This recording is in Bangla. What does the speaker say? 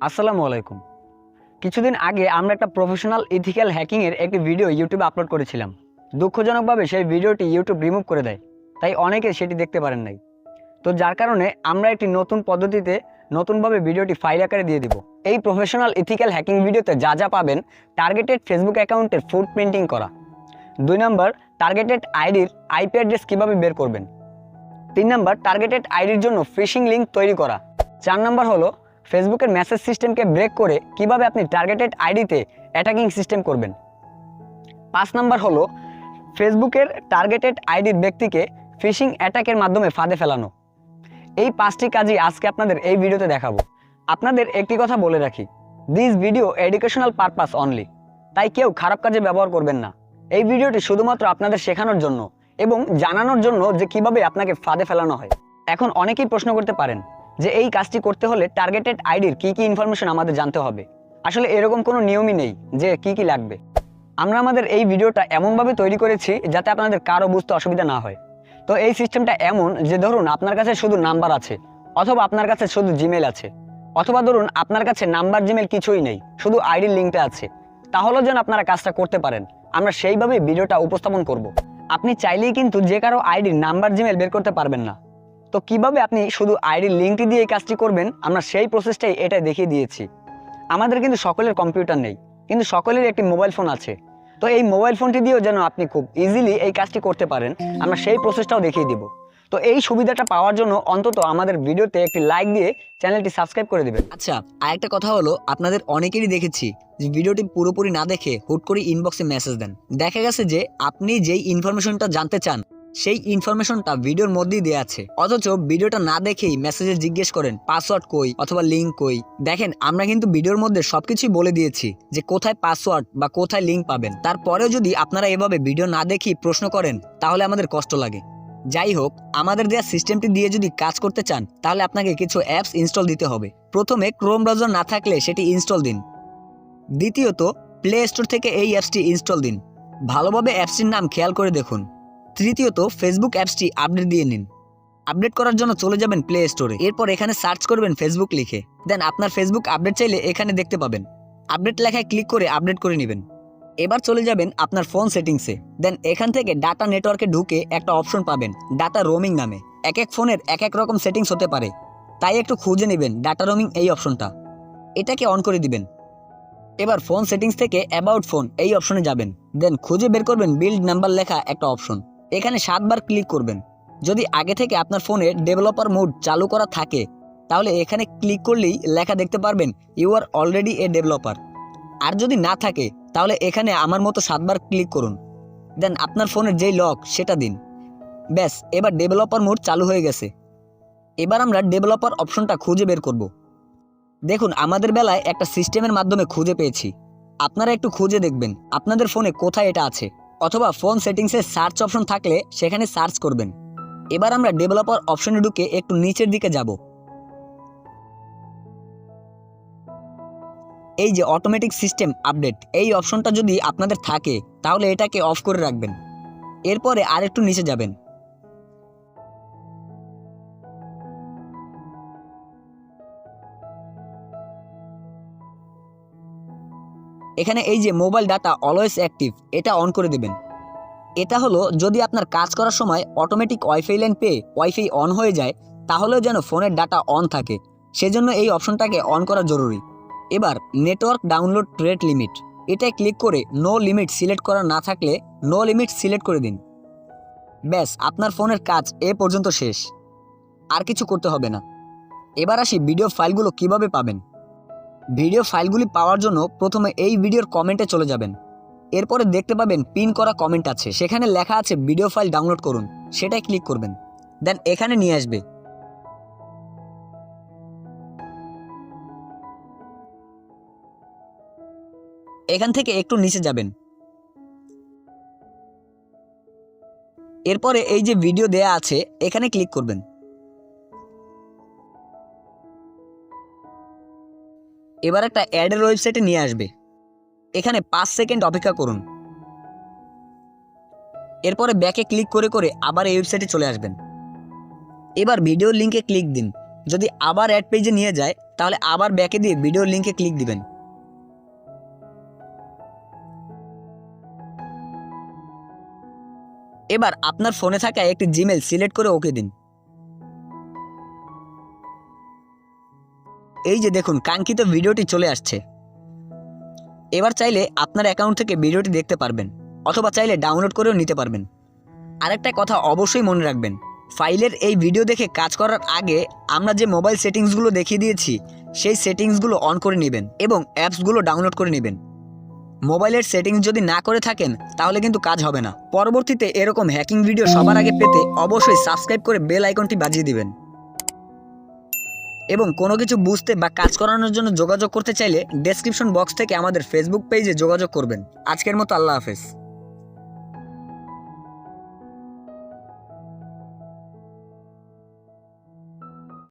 আসসালামু আলাইকুম। কিছুদিন আগে আমরা একটা প্রফেশনাল ইথিক্যাল হ্যাকিংয়ের একটি ভিডিও ইউটিউবে আপলোড করেছিলাম। দুঃখজনকভাবে সেই ভিডিওটি ইউটিউব রিমুভ করে দেয়, তাই অনেকে সেটি দেখতে পারেন নাই। তো যার কারণে আমরা একটি নতুন পদ্ধতিতে নতুনভাবে ভিডিওটি ফাইল আকারে দিয়ে দিব। এই প্রফেশনাল ইথিক্যাল হ্যাকিং ভিডিওতে যা যা পাবেন টার্গেটেড ফেসবুক অ্যাকাউন্টের ফুড প্রিন্টিং করা। দুই নম্বর টার্গেটেড আইডির আইপি অ্যাড্রেস কীভাবে বের করবেন। তিন নম্বর টার্গেটেড আইডির জন্য ফিশিং লিঙ্ক তৈরি করা। চার নম্বর হলো ফেসবুকের মেসেজ সিস্টেমকে ব্রেক করে কীভাবে আপনি টার্গেটেড আইডিতে অ্যাটাকিং সিস্টেম করবেন। পাঁচ নম্বর হলো, ফেসবুকের টার্গেটেড আইডির ব্যক্তিকে ফিশিং অ্যাটাকের মাধ্যমে ফাঁদে ফেলানো। এই পাঁচটি কাজই আজকে আপনাদের এই ভিডিওতে দেখাবো। আপনাদের একটি কথা বলে রাখি this video educational purpose only তাই কেউ খারাপ কাজে ব্যবহার করবেন না। এই ভিডিওটি শুধুমাত্র আপনাদের শেখানোর জন্য এবং জানানোর জন্য যে কীভাবে আপনাকে ফাঁদে ফেলানো হয়। এখন অনেকেই প্রশ্ন করতে পারেন যে এই কাজটি করতে হলে টার্গেটেড আইডির কি কি ইনফরমেশন আমাদের জানতে হবে। আসলে এরকম কোনো নিয়মই নেই যে কি কি লাগবে। আমরা আমাদের এই ভিডিওটা এমনভাবে তৈরি করেছি যাতে আপনাদের কারও বুঝতে অসুবিধা না হয়। তো এই সিস্টেমটা এমন যে ধরুন আপনার কাছে শুধু নাম্বার আছে, অথবা আপনার কাছে শুধু জিমেল আছে, অথবা ধরুন আপনার কাছে নাম্বার জিমেল কিছুই নেই, শুধু আইডির লিঙ্কটা আছে। তাহলেও যেন আপনারা কাজটা করতে পারেন। আমরা সেইভাবে ভিডিওটা উপস্থাপন করব। আপনি চাইলেই কিন্তু যে কারও আইডির নাম্বার জিমেল বের করতে পারবেন না। তো কীভাবে আপনি শুধু আইডির লিঙ্কটি দিয়ে এই কাজটি করবেন, আমরা সেই প্রসেসটাই এটা দেখিয়ে দিয়েছি। আমাদের কিন্তু সকলের কম্পিউটার নেই, কিন্তু সকলের একটি মোবাইল ফোন আছে। তো এই মোবাইল ফোনটি দিয়েও যেন আপনি খুব ইজিলি এই কাজটি করতে পারেন, আমরা সেই প্রসেসটাও দেখিয়ে দিব। তো এই সুবিধাটা পাওয়ার জন্য অন্তত আমাদের ভিডিওতে একটি লাইক দিয়ে চ্যানেলটি সাবস্ক্রাইব করে দেবেন। আচ্ছা আরেকটা কথা হলো, আপনাদের অনেকেরই দেখেছি যে ভিডিওটি পুরোপুরি না দেখে হুট করে ইনবক্সে মেসেজ দেন। দেখা গেছে যে আপনি যেই ইনফরমেশনটা জানতে চান সেই ইনফরমেশনটা ভিডিওর মধ্যেই দেওয়া আছে। অথচ ভিডিওটা না দেখেই মেসেজে জিজ্ঞেস করেন পাসওয়ার্ড কই অথবা লিঙ্ক কই? দেখেন, আমরা কিন্তু ভিডিওর মধ্যে সবকিছুই বলে দিয়েছি যে কোথায় পাসওয়ার্ড বা কোথায় লিঙ্ক পাবেন। তারপরেও যদি আপনারা এভাবে ভিডিও না দেখেই প্রশ্ন করেন, তাহলে আমাদের কষ্ট লাগে। যাই হোক, আমাদের দেওয়া সিস্টেমটি দিয়ে যদি কাজ করতে চান, তাহলে আপনাকে কিছু অ্যাপস ইনস্টল দিতে হবে। প্রথমে ক্রোম ব্রাউজার না থাকলে সেটি ইনস্টল দিন। দ্বিতীয়ত প্লে স্টোর থেকে এই অ্যাপসটি ইনস্টল দিন। ভালোভাবে অ্যাপসটির নাম খেয়াল করে দেখুন। তৃতীয়ত ফেসবুক অ্যাপসটি আপডেট দিয়ে নিন। আপডেট করার জন্য চলে যাবেন প্লে স্টোরে এরপর এখানে সার্চ করবেন ফেসবুক লিখে। দেন আপনার ফেসবুক আপডেট চাইলে এখানে দেখতে পাবেন। আপডেট লেখায় ক্লিক করে আপডেট করে নেবেন। এবার চলে যাবেন আপনার ফোন সেটিংসে। দেন এখান থেকে ডাটা নেটওয়ার্কে ঢুকে একটা অপশন পাবেন, ডাটা রোমিং নামে। এক এক ফোনের এক এক রকম সেটিংস হতে পারে। তাই একটু খুঁজে নেবেন ডাটা রোমিং এই অপশনটা। এটাকে অন করে দিবেন। এবার ফোন সেটিংস থেকে অ্যাবাউট ফোন এই অপশনে যাবেন। দেন খুঁজে বের করবেন বিল্ড নাম্বার লেখা একটা অপশন। এখানে সাতবার ক্লিক করবেন। যদি আগে থেকে আপনার ফোনে ডেভেলপার মোড চালু করা থাকে, তাহলে এখানে ক্লিক করলেই লেখা দেখতে পারবেন you are already a developer আর যদি না থাকে, তাহলে এখানে আমার মতো সাতবার ক্লিক করুন। দেন আপনার ফোনের যেই লক, সেটা দিন। ব্যাস, এবার ডেভেলপার মোড চালু হয়ে গেছে। এবার আমরা ডেভেলপার অপশনটা খুঁজে বের করব। দেখুন, আমাদের বেলায় একটা সিস্টেমের মাধ্যমে খুঁজে পেয়েছি। আপনারা একটু খুঁজে দেখবেন, আপনাদের ফোনে কোথায় এটা আছে। অথবা ফোন সেটিংসে সার্চ অপশন থাকলে সেখানে সার্চ করবেন। এবার আমরা ডেভেলপার অপশনে ঢুকে একটু নিচের দিকে যাব। এই যে অটোমেটিক সিস্টেম আপডেট, এই অপশনটা যদি আপনাদের থাকে, তাহলে এটাকে অফ করে রাখবেন। এরপরে আরেকটু নিচে যাবেন। এখানে এই যে মোবাইল ডাটা অলওয়েজ অ্যাক্টিভ, এটা অন করে দেবেন। এটা হলো যদি আপনার কাজ করার সময় অটোমেটিক ওয়াইফাই লাইন পেয়ে ওয়াইফাই অন হয়ে যায়, তাহলেও যেন ফোনের ডাটা অন থাকে। সেজন্য এই অপশনটাকে অন করা জরুরি। এবার নেটওয়ার্ক ডাউনলোড রেট লিমিট এটায় ক্লিক করে নো লিমিট সিলেক্ট করা না থাকলে নো লিমিট সিলেক্ট করে দিন। ব্যাস, আপনার ফোনের কাজ এ পর্যন্ত শেষ। আর কিছু করতে হবে না। এবার আসি ভিডিও ফাইলগুলো কীভাবে পাবেন। ভিডিও ফাইলগুলি পাওয়ার জন্য প্রথমে এই ভিডিওর কমেন্টে চলে যাবেন। এরপরে দেখতে পাবেন পিন করা কমেন্ট আছে। সেখানে লেখা আছে ভিডিও ফাইল ডাউনলোড করুন। সেটাই ক্লিক করবেন। দেন এখানে নিয়ে আসবে। এখান থেকে একটু নিচে যাবেন। এরপরে এই যে ভিডিও দেয়া আছে, এখানে ক্লিক করবেন। এবার একটা অ্যাডের ওয়েবসাইটে নিয়ে আসবে। এখানে পাঁচ সেকেন্ড অপেক্ষা করুন। এরপরে ব্যাকে ক্লিক করে করে আবার এই ওয়েবসাইটে চলে আসবেন। এবার ভিডিওর লিঙ্কে ক্লিক দিন। যদি আবার অ্যাড পেজে নিয়ে যায়, তাহলে আবার ব্যাকে দিয়ে ভিডিও লিঙ্কে ক্লিক দিবেন। এবার আপনার ফোনে থাকা একটি জিমেল সিলেক্ট করে ওকে দিন। এই যে দেখুন, কাঙ্ক্ষিত ভিডিওটি চলে আসছে। এবার চাইলে আপনার অ্যাকাউন্ট থেকে ভিডিওটি দেখতে পারবেন, অথবা চাইলে ডাউনলোড করেও নিতে পারবেন। আরেকটা কথা অবশ্যই মনে রাখবেন, ফাইলের এই ভিডিও দেখে কাজ করার আগে আমরা যে মোবাইল সেটিংসগুলো দেখিয়ে দিয়েছি, সেই সেটিংসগুলো অন করে নেবেন এবং অ্যাপসগুলো ডাউনলোড করে নেবেন। মোবাইলের সেটিংস যদি না করে থাকেন, তাহলে কিন্তু কাজ হবে না। পরবর্তীতে এরকম হ্যাকিং ভিডিও সবার আগে পেতে অবশ্যই সাবস্ক্রাইব করে বেল আইকনটি বাজিয়ে দিবেন। এবং কোনো কিছু বুঝতে বা কাজ করানোর জন্য যোগাযোগ করতে চাইলে ডেসক্রিপশন বক্স থেকে আমাদের ফেসবুক পেজে যোগাযোগ করবেন। আজকের মতো আল্লাহ হাফেজ।